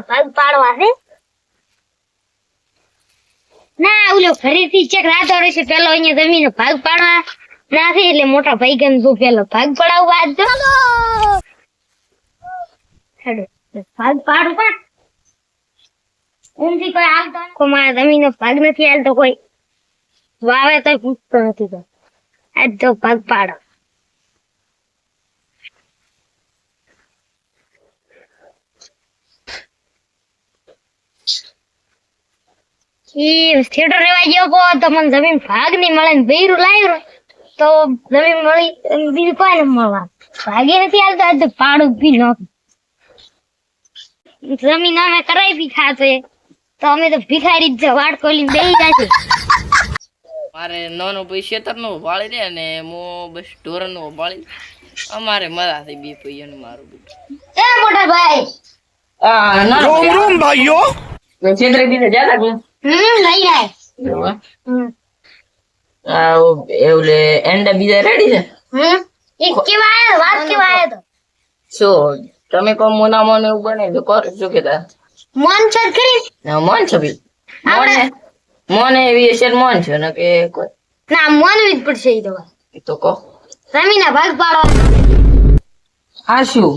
ભાગ પાડવા ભાગ પાડવા. નાખી એટલે મોટા ભાઈ ગમ તું પેલો ભાગ પડાવવા આજ હેડો ભાગ કોઈ નથી. કોઈ જમીનનો ભાગ નથી હાલતો કોઈ. વાવે તો પૂછતો નથી આજ તો ભાગ પાડો. ઈ થિયેટર રેવા ગયો કો તો મને જમીન ભાગ નહીં મળે ને બૈરું લાવ્યું તો જમીન મળી બીજું કોઈ મળવા ભાગે નથી આવતા તો પાડું બી નાખ જમીન અમે કરાવી બી ખાતે. તો અમે તો ભિખારી જ વાડ કોલી ખોલીને જાય છે મારે નાનો ભાઈ ખેતરનો વાળી દે અને હું બસ ઢોરનો વાળી અમારે મજા થઈ બે પૈયા અને મારું બી. એ મોટા ભાઈ. આ ના છેતરે બીજે જાતા કે હમ લઈ જાય હમ. આ એવું એંડા બીજા રેડી છે? હમ એ કેવા આયો? વાત કેવા આયો તો? શું તમે કહો મોના મોન એવું બને તો કરો શું કેતા મોન છત કરી ના મોન છે બી. મોને એવી ને મોન છે ને કે કોઈ. ના મન જ પડશે એ તો તો જમીના ભાગ પાડો. આ શું?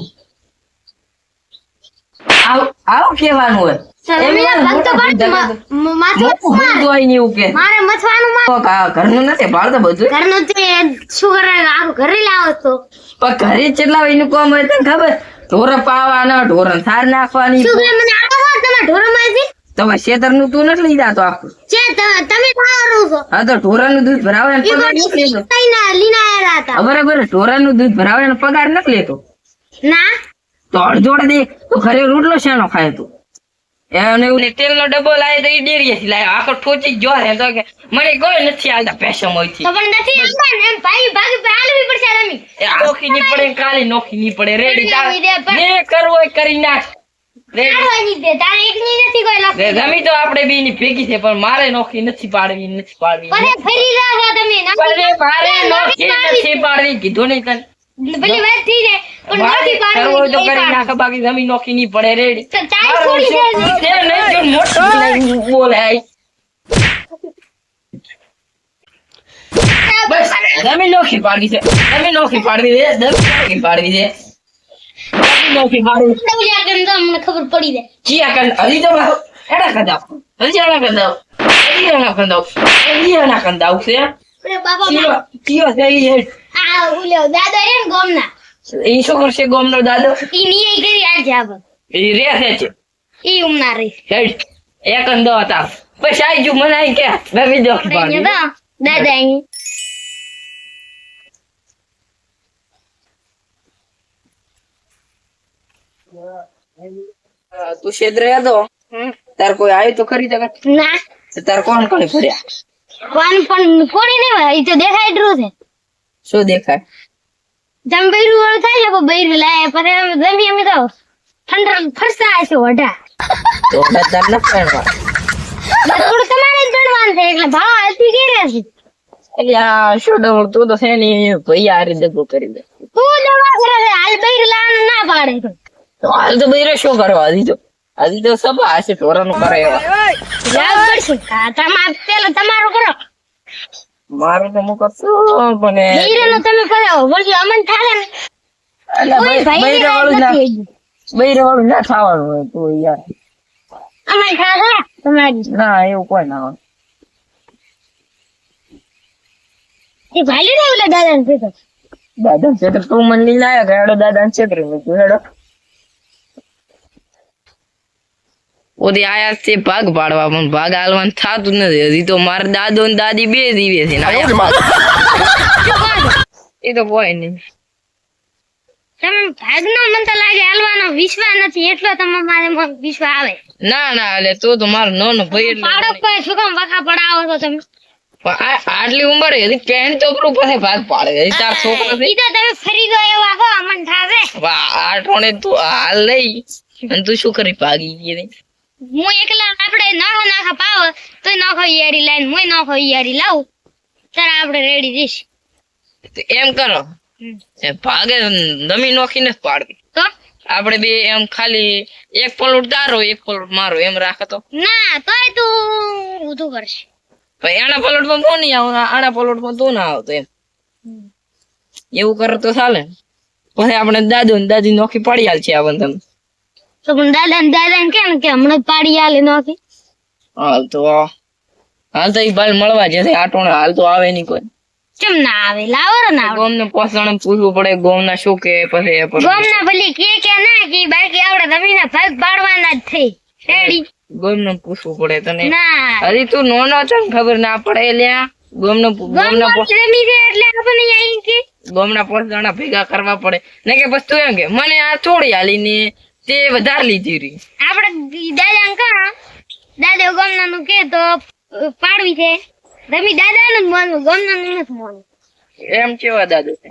આવ કેવાનું હોય. જમીના ભાગ તો પાડ મ- માથું મોટું માર. ભૂત હોય ને એવું કે. મારે મથવાનું માર તો કા- ઘરનું નથી ભાળતો બધું. ઘરનું તે શું કરે? આખું ઘરે લાવો તો. પણ ઘરે જ કેટલા એનું કામ હોય તને ખબર? ઢોર પાવાના ઢોર સાર નાખવાની. તમે શેતરનું તું નથી લીધા તો આખું. તમે હા તો ઢોરાનું દૂધ ભરાવે બરાબર ઢોરા ઢોરાનું દૂધ ભરાવે પગાર નથી લેતો. ના? તો અડધોડ દે. તો ઘરે રોટલો શાનો ખાય તું? એને એવું તેલ ડબ્બો લાવે તો એ ડેરીએ લાવે આખો ઠોચી જો હે તો કે મને કોઈ નથી હાલતા પૈસા મોયથી. તો પણ નથી આપવા ને? ભાઈ ભાગ પે આલવી પડશે તમે એ નોખી ની પડે કાલી નોખી ની પડે. રેડી કરવું હોય કરી નાખ. રેડી. આડવાની દે તારે એકની નથી કોઈ લખ રે, ગમી તો આપણે બી ની ભેગી છે પણ મારે નોખી નથી પાડવી નથી પાડવી. મારે નોખી નથી પાડવી. કીધું નહીં તને. પેલી વાત થઈ જાય પણ નથી કરવું તો કરી પાડવી બાકી જમી નોખી નહીં પડે રેડી. તો છોડી દે નહીં જો મોટું નહીં બસ જમી નોખી પાડવી છે. જમી નોખી પાડવી છે જમી નોખી પાડવી છે. નોખી પાડવી છે. ડબલ્યા કેમ ખબર પડી જાય. ચિયા કર હજી તો એના કંદાવ હજી કંદાવ હજી કંદાવ હજી કંદાવ છે. બાબા. આ ઓલ્યો દાદા રે ને ગામના. ઈ શું કરશે ગોમનો દાદો? ઈ નિયય કરી આજે આબ ઈ રે છે છે ઈ ઉમના રે. હેડ એક અંદો હતા પછી આઈ ગયું મને કે બેબી દો. તો દાદા અહીં. તું શેદ્ર હતો? હમ. તાર કોઈ આવ્યું તો ખરી જગત? ના. તાર કોણ કોણ ફર્યા? કોણ પણ કોણી નહીં હોય ઈ તો દેખાય ડ્રુ છે. શું દેખાય? જમ બૈરું વાળું થાય બૈરું લાય. પછી અમે જમી અમે તો ઠંડા ફરસા છે ઓઢા. તો તાર ન ફરવા થોડું તમારે જ છે એટલે ભાવ હતી કે છે. અલ્યા શું ડમણ તું તો છે ને ભાઈ આ રીતે દગો કરી દે. તું દવા કરે છે હાલ બૈરું લાવવાનું ના પાડે તો હાલ તો બૈરો શું કરવા? તો હજી તો સભા હશે ઢોરાનું કરે એવા. યાદ પડશે તમારું મારું તો હું કરશું પણ બૈરાનો તમે કરો બોલજો અમન ને એટલે બૈરા વાળું ના બૈરા વાળું ના ખાવાનું હોય તો યાર. અમન થાય તમારી? ના એવું કોઈ ના હોય. એ ભાઈ ને ઓલા દાદા ને ભેગો. દાદા છેતર તું મને લઈને આવ્યા ગયાડો હેડો દાદા છેતરી મેં કીધું હેડો. ઓદી આયા છે ભાગ પાડવા પણ ભાગ હાલવાનું થતું નથી. હજી તો મારા દાદો ને દાદી બે દીવે છે ને એ તો કોઈ નહીં. તમે ભાગનો મન તો લાગે હાલવાનો વિશ્વાસ નથી એટલો તમે મારે વિશ્વાસ આવે. ના ના એટલે તો તો મારો નાનો ભાઈ એટલે પાડો પર શું કામ વખા પડાવો છો તમે? આટલી ઉંમર હજી પેન્ટ ચોપડું પાસે ભાગ પાડે. હજી તાર છોકરો ઈ તો તમે ફરી ગયો એવા હો અમન થાવે વાહ, આ ટોણે તું હાલ લઈ. અને તું શું કરી ભાગી ગઈ? હું એકલા આપણે નાખો નાખા પાવ તો નાખો યારી લાઈન હું નાખો યારી લાવ. ત્યારે આપણે રેડી જઈશ. એમ કરો. ભાગે દમી નોખીને પાડવી તો? આપણે બે એમ ખાલી એક પલોટ તારો એક પલોટ મારો એમ રાખે તો ના તોય તું ઊધું કરશે. ભાઈ આના પલોટમાં હું નહીં આવું આના પલોટમાં તું ના આવતો એમ. એવું કરો તો ચાલે. પછી આપણે દાદુ ને દાદી નોખી પાડી હાલ છે આ તમે તો દાદા ને દાદા ને કે કે હમણાં પાડી આલે નોખી. હાલ તો હાલ તો ભાઈ મળવા જશે આટોણે હાલ તો આવે નહીં કોઈ. કેમ ના આવે? લાવો ને આવડે. ગોમને પોસણ પૂછવું પડે ગોમના શું કે પછી ગોમના ભલી કે કે ના કે બાકી આવડે જમીના ભાગ પાડવાના જ થઈ રેડી ગોમને પૂછવું પડે તને. ના. હજી તું નોનો છે ને ખબર ના પડે લ્યા ગોમને ગોમના ગોમના જમી છે એટલે આપણને અહીં કે. ગોમના પોસ જણા ભેગા કરવા પડે. ને કે પછી તું એમ કે મને આ થોડી હાલીને તે વધારે લીધી રહી આપણે દાદા ને દાદા ગોમના નું કે તો પાડવી છે. રમી દાદા નું જ માનવું ગોમના નું નથી માનવું એમ કેવા દાદા છે?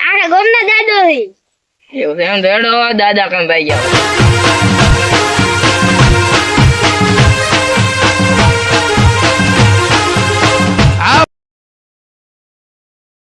ગમના ગોમના દાદો હોય. એવું એમ? દાદો દાદા કમ ભાઈ જાવ